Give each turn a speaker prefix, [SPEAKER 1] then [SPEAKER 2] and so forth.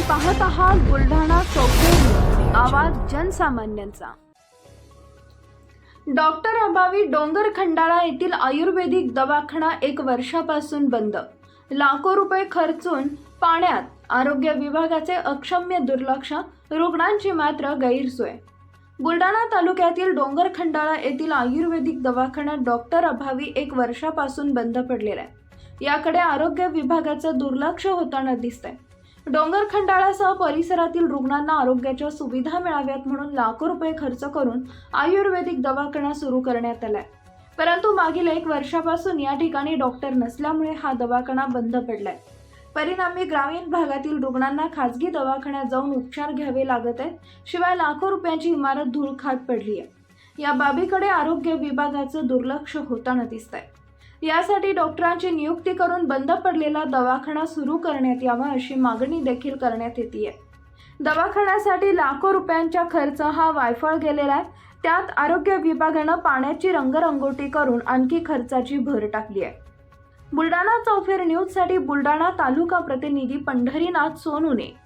[SPEAKER 1] पाहत आहात बुलढाणा चौफेर आवाज जनसामान्यांचा. डॉक्टर अभावी डोंगर खंडाळा येथील आयुर्वेदिक दवाखाना एक वर्षापासून बंद. लाखो रुपये खर्चून पाण्यात आरोग्य विभागाचे अक्षम्य दुर्लक्ष रुग्णांची मात्र गैरसोय. बुलढाणा तालुक्यातील डोंगर खंडाळा येथील आयुर्वेदिक दवाखाना डॉक्टर अभावी एक वर्षापासून बंद पडलेला आहे. याकडे आरोग्य विभागाचं दुर्लक्ष होताना दिसतंय. डोंगर खंडाळासह परिसरातील रुग्णांना आरोग्याच्या सुविधा मिळाव्यात म्हणून लाखो रुपये खर्च करून आयुर्वेदिक दवाखाना सुरू करण्यात आलाय. परंतु मागील एक वर्षापासून या ठिकाणी डॉक्टर नसल्यामुळे हा दवाखाना बंद पडलाय. परिणामी ग्रामीण भागातील रुग्णांना खाजगी दवाखान्यात जाऊन उपचार घ्यावे लागत आहेत शिवाय लाखो रुपयांची इमारत धूळ खात पडली आहे या बाबीकडे आरोग्य विभागाचं दुर्लक्ष होताना दिसतंय. यासाठी डॉक्टरांची नियुक्ती करून बंद पडलेला दवाखाना सुरू करण्यात यावा अशी मागणी देखील करण्यात येते दवाखान्यासाठी लाखो रुपयांचा खर्च हा वायफळ गेलेला आहे. त्यात आरोग्य विभागानं पाण्याची रंगरंगोटी करून आणखी खर्चाची भर टाकली आहे. बुलढाणा चौफेर न्यूजसाठी बुलढाणा तालुका प्रतिनिधी पंढरीनाथ सोनुने